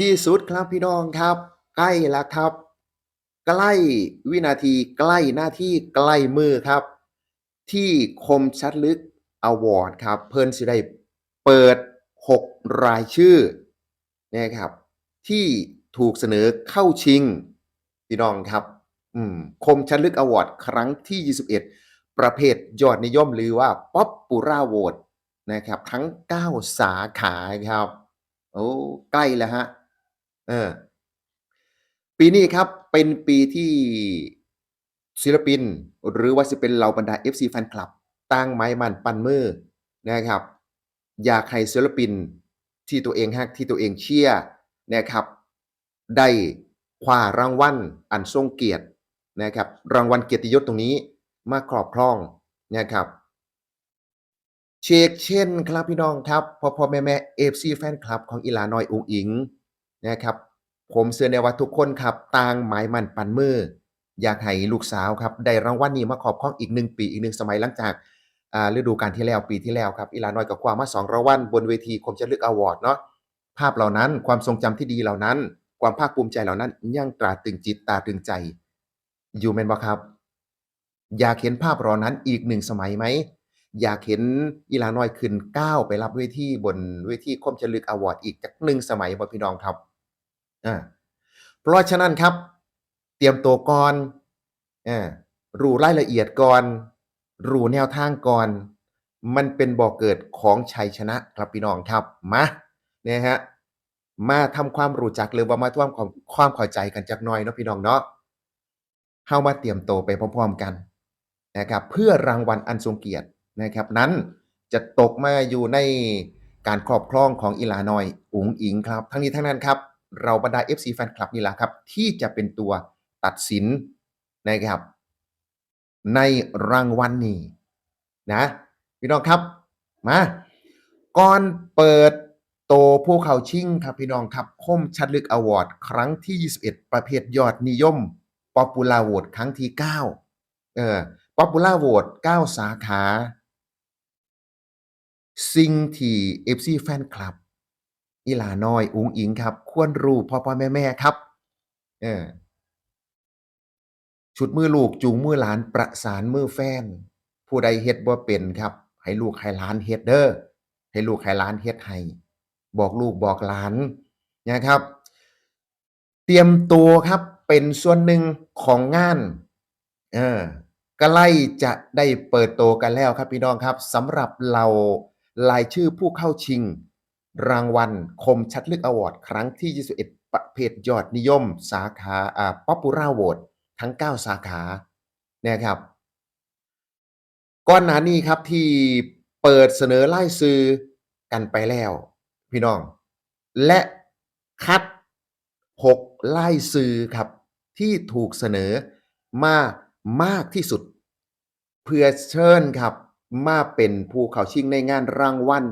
ที่สุดครับพี่น้องครับ ใกล้แล้วครับ ใกล้วินาทีใกล้หน้าที่ใกล้มือครับ ที่คมชัดลึกอวอร์ดครับ เพิ่นสิได้เปิด 6 รายชื่อนะครับ ที่ถูกเสนอเข้าชิง พี่น้องครับอืมคมชัดลึกอวอร์ดครั้งที่ 21 ประเภทยอดนิยมหรือว่าป๊อปปูล่าโหวตนะครับ ทั้ง 9 สาขาครับ โอ้ ใกล้แล้วฮะ ออปีนี้ครับเป็นปีที่ศิลปิน หรือว่าสิเป็นเหล่าบรรดา FC แฟนคลับ ตั้งไม้มันปั้นมือนะครับ อยากให้ศิลปินที่ตัวเองฮักที่ตัวเองเชียร์นะครับ ได้คว้ารางวัลอันทรงเกียรตินะครับ รางวัลเกียรติยศตรงนี้มาครอบครองนะครับเชกเช่นครับพี่น้องครับพ่อพ่อแม่แม่ FC แฟนคลับของอีหลาน้อยอุ๋งอิง นะครับผมเชื่อแน่ว่าทุกคนครับต่างหมายมั่นปันมือ อยากให้ลูกสาวครับได้รางวัลนี้มาครอบครองอีก1ปีอีก1สมัยหลังจากฤดูกาลที่แล้วปีที่แล้วครับอีลาน้อยก็ความมา2รางวัลบนเวทีคมชัดลึกอวอร์ดเนาะภาพเหล่านั้นความทรงจำที่ดีเหล่านั้น ความภาคภูมิใจเหล่านั้นยังตราตึงจิตตราตึงใจ อยู่แม่นบ่ครับ อยากเห็นภาพเหล่านั้นอีกหนึ่งสมัยไหมอยากเห็นอีลาน้อยขึ้นก้าวไปรับเวทีบนเวทีคมชัดลึกอวอร์ดอีกจักหนึ่งสมัยบ่พี่น้องครับ อาเพราะฉะนั้นครับ เตรียมตัวก่อนอารู้รายละเอียดก่อนรู้แนวทางก่อน มันเป็นบ่อเกิดของชัยชนะครับพี่น้องครับมาเนะฮะมาทำความรู้จักหรือว่ามาทำความความเข้าใจกันจักหน่อยเนาะพี่น้องเนาะเฮามาเตรียมตัวไปพร้อมๆกันนะครับเพื่อรางวัลอันทรงเกียรตินะครับนั้นจะตกมาอยู่ในการครอบครองของอีหลาน้อยอุ๋งอิงครับ ทั้งนี้ทั้งนั้นครับ เราบรรดา FC แฟนคลับนี่แหละครับ ที่จะเป็นตัวตัดสินนะครับ ในรางวัลนี้นะพี่น้องครับมาก่อนเปิดโตผู้เข้าชิงครับพี่น้องครับคมชัดลึกอวอร์ดครั้งที่ 21 ประเภทยอดนิยมป๊อปปูล่าโหวตครั้งที่ 9 เออป๊อปปูล่าโหวต9สาขา สิ่งที่ FC แฟนคลับ อีหลาน้อยอุ๋งอิงครับ ควรรู้พ่อพ่อแม่แม่ครับ เออฉุดมือลูกจูงมือหลานประสานมือแฟน ผู้ใดเฮ็ดบ่เป็นครับ ให้ลูกให้หลานเฮ็ดเด้อให้ลูกให้หลานเฮ็ดให้บอกลูกบอกหลานนะครับ เตรียมตัวครับเป็นส่วนหนึ่งของงานเออใกล้จะได้เปิดโตกันแล้วครับพี่น้องครับสำหรับเรารายชื่อผู้เข้าชิง รางวัลคมชัดลึกอวอร์ดครั้งที่ 21 ประเภทยอดนิยม สาขาอ่าป๊อปปูล่าโหวตทั้ง 9 สาขานะครับก่อนหน้านี้ครับที่เปิดเสนอรายชื่อกันไปแล้ว พี่น้อง และคัด6รายชื่อครับ ที่ถูกเสนอมามากที่สุด เพื่อเชิญครับมาเป็นผู้เข้าชิงในงานรางวัล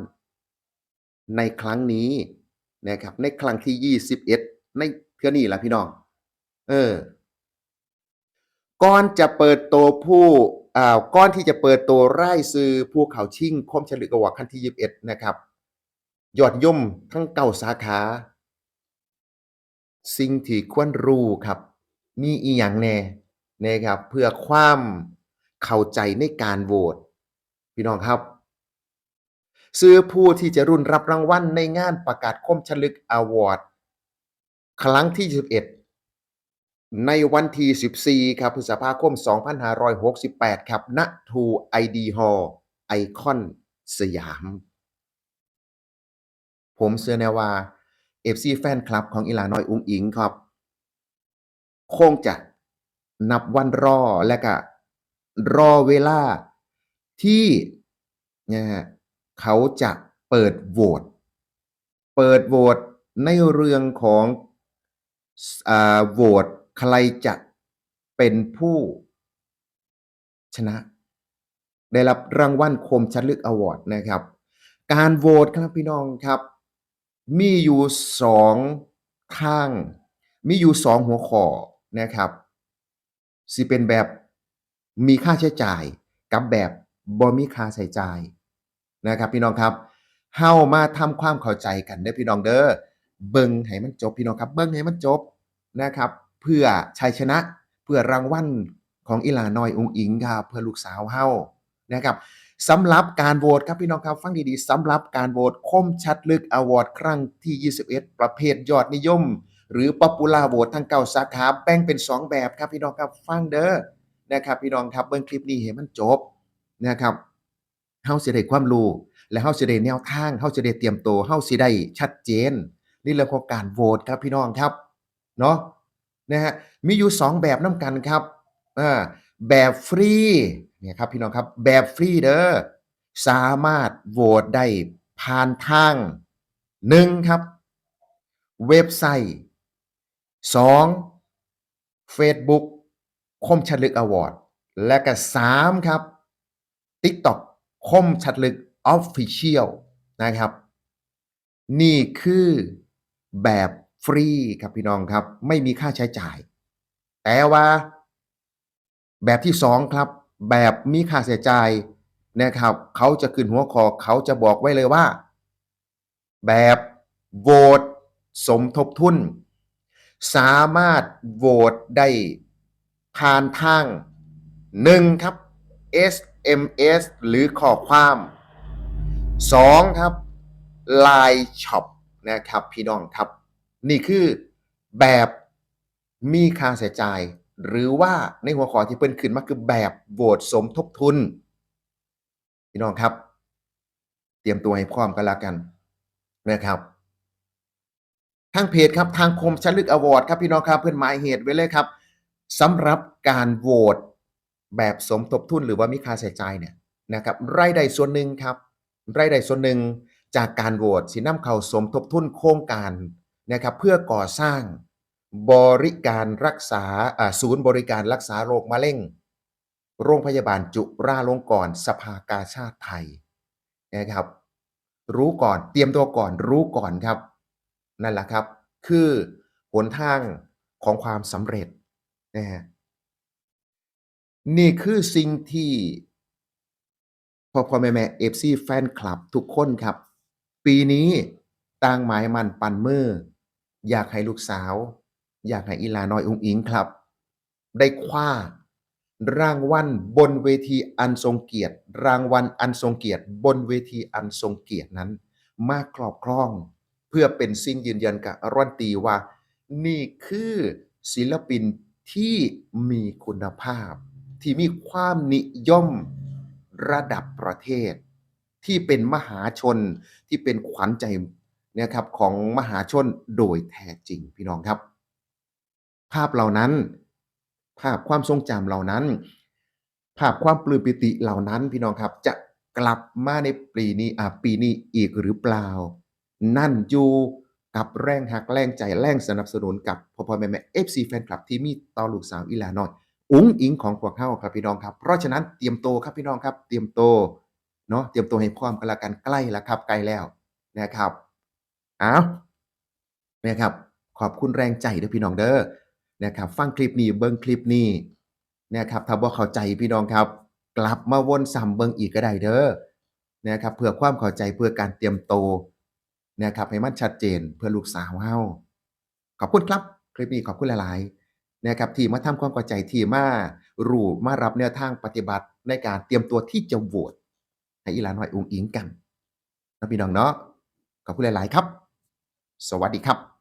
ในครั้งนี้นะครับ ในครั้งที่ 21 ในเทื่อนี้ล่ะพี่น้อง เออ ก่อนจะเปิดโตผู้อ่าก่อนที่จะเปิดโตรายชื่อผู้เขาชิงคมฉลึกอวอร์ดครั้งที่ 21 นะครับ ยอดนิยมทั้ง9สาขา สิ่งที่ควรรู้ครับ มีอิหยังแน่นะครับ เพื่อความเข้าใจในการโหวตพี่น้องครับ ชื่อผู้ที่จะรุ่นรับรางวัลในงานประกาศคมฉลึกอวอร์ดครั้งที่21ในวันที่ 14 ครับพฤษภาคม 2568 ครับณ True ID Hall ไอคอนสยาม ผมเชื่อแน่ว่า FC แฟนคลับของอีหลาน้อยอุ๋งอิงครับ คงจะนับวันรอและก็รอเวลาที่นะฮะ เขาจะเปิดโหวตเปิดโหวตในเรื่องของโหวตใครจะเป็นผู้ชนะ ได้รับรางวัลคมชัดลึกอวอร์ดนะครับ การโหวตครับพี่น้องครับ มีอยู่2ทาง มีอยู่2หัวข้อนะครับสิเป็นแบบมีค่าใช้จ่ายกับแบบบ่มีค่าใช้จ่าย นะครับ พี่น้องครับเฮามาทำความเข้าใจกันเด้อพี่น้องเด้อเบิ่งให้มันจบพี่น้องครับ เบิ่งให้มันจบนะครับ เพื่อชัยชนะเพื่อรางวัลของอีหลานอยอุงอิงครับเพื่อลูกสาวเฮานะครับสำหรับการโหวตครับพี่น้องครับฟังดีๆสำหรับการโหวตคมชัดลึกอวอร์ดครั้งที่ 21 ประเภทยอดนิยม หรือ Popular Vote ทั้งเก้าสาขาแบ่งเป็น 2 แบบครับพี่น้องครับฟังเด้อนะครับพี่น้องครับเบิ่งคลิปนี้ให้มันจบนะครับ เฮาสิได้ความรู้ และเฮาสิได้แนวทางเฮาสิได้เตรียมตัวเฮาสิได้ชัดเจนในเรื่องของการโหวตครับพี่น้องครับเนาะนะฮะมีอยู่ 2 แบบนํกันครับอ่าแบบฟรีเนี่ยครับพี่น้องครับแบบฟรีเด้อสามารถโหวตได้ผ่านทาง1ครับ เว็บไซต์2 Facebook คมชลึกอวอร์ดและก็3ครับ TikTok คมชัดลึก Official นะครับ นี่คือแบบฟรีครับพี่น้องครับ ไม่มีค่าใช้จ่าย แต่ว่า แบบที่2ครับ แบบมีค่าใช้จ่ายนะครับ เขาจะขึ้นหัวข้อเขาจะบอกไว้เลยว่า แบบโหวตสมทบทุน สามารถโหวตได้ผ่านทาง1ครับ SMS หรือข้อความ 2 ครับ Line Shop นะครับพี่น้องครับ นี่คือแบบมีค่าใช้จ่าย หรือว่าในหัวข้อที่เพิ่นขึ้นมาคือแบบโหวตสมทบทุน พี่น้องครับ เตรียมตัวให้พร้อมกันแล้วกันนะครับทางเพจครับทางคมชัลึกอวอร์ดครับพี่น้องครับเพื่อนหมายเหตุไว้เลยครับสำหรับการโหวต แบบสมทบทุนหรือว่ามีค่าใช้จ่ายเนี่ยนะครับรายได้ส่วนหนึ่งครับรายได้ส่วนหนึ่งจากการโหวตสินำเข้าสมทบทุนโครงการนะครับเพื่อก่อสร้างบริการรักษาศูนย์บริการรักษาโรคมะเร็ง โรงพยาบาลจุฬาลงกรณ์สภากาชาติไทยนะครับรู้ก่อนเตรียมตัวก่อนรู้ก่อนครับ นั่นแหละครับ คือหนทางของความสำเร็จนะฮะ นี่คือสิ่งที่พ่อพ่อแม่แม่เอฟซีแฟนคลับทุกคนครับ ปีนี้ต่างหมายมันปันมืออยากให้ลูกสาว อยากให้อีลาน้อยอุ้งอิงครับ ได้คว้ารางวัลบนเวทีอันทรงเกียรติ รางวัลอันทรงเกียรติ บนเวทีอันทรงเกียรตินั้น มาครอบครอง เพื่อเป็นสิ่งยืนยันกับรันตีว่า นี่คือศิลปินที่มีคุณภาพ ที่มีความนิยมระดับประเทศ ที่เป็นมหาชนที่เป็นขวัญใจนะครับของมหาชนโดยแท้จริงพี่น้องครับ ภาพเหล่านั้น ภาพความทรงจำเหล่านั้น ภาพความปลื้มปิติเหล่านั้นพี่น้องครับจะกลับมาในปีนี้อ่าปีนี้อีกหรือเปล่า นั่นอยู่กับแรงหักแรงใจแรงสนับสนุนกับพ่อพ่อแม่แม่ FC แฟนคลับที่มีต่อลูกสาวอีลาน้อย อุ๋งอิงของพวกเฮาครับพี่น้องครับ เพราะฉะนั้นเตรียมโตครับพี่น้องครับ เตรียมโตเนาะเตรียมตัวให้พร้อมกันละกันใกล้แล้วครับใกล้แล้วนะครับอ้าวนะครับขอบคุณแรงใจด้อพี่น้องเด้อนะครับฟังคลิปนี้เบิ่งคลิปนี้นะครับถ้าบ่เข้าใจพี่น้องครับ กลับมาวนซ้ำเบิ่งอีกก็ได้เด้อนะครับเพื่อความเข้าใจเพื่อการเตรียมโตนะครับให้มันชัดเจนเพื่อลูกสาวเฮาขอบคุณครับ คลิปนี้ขอบคุณหลายๆ นะครับที่มาทำความเข้าใจที่มารู้มารับแนวทางปฏิบัติในการเตรียมตัวที่จะโหวตให้อีหลาน้อยอุ๋งอิงกันนะพี่น้องเนาะขอบคุณหลาย ๆ ครับ สวัสดีครับ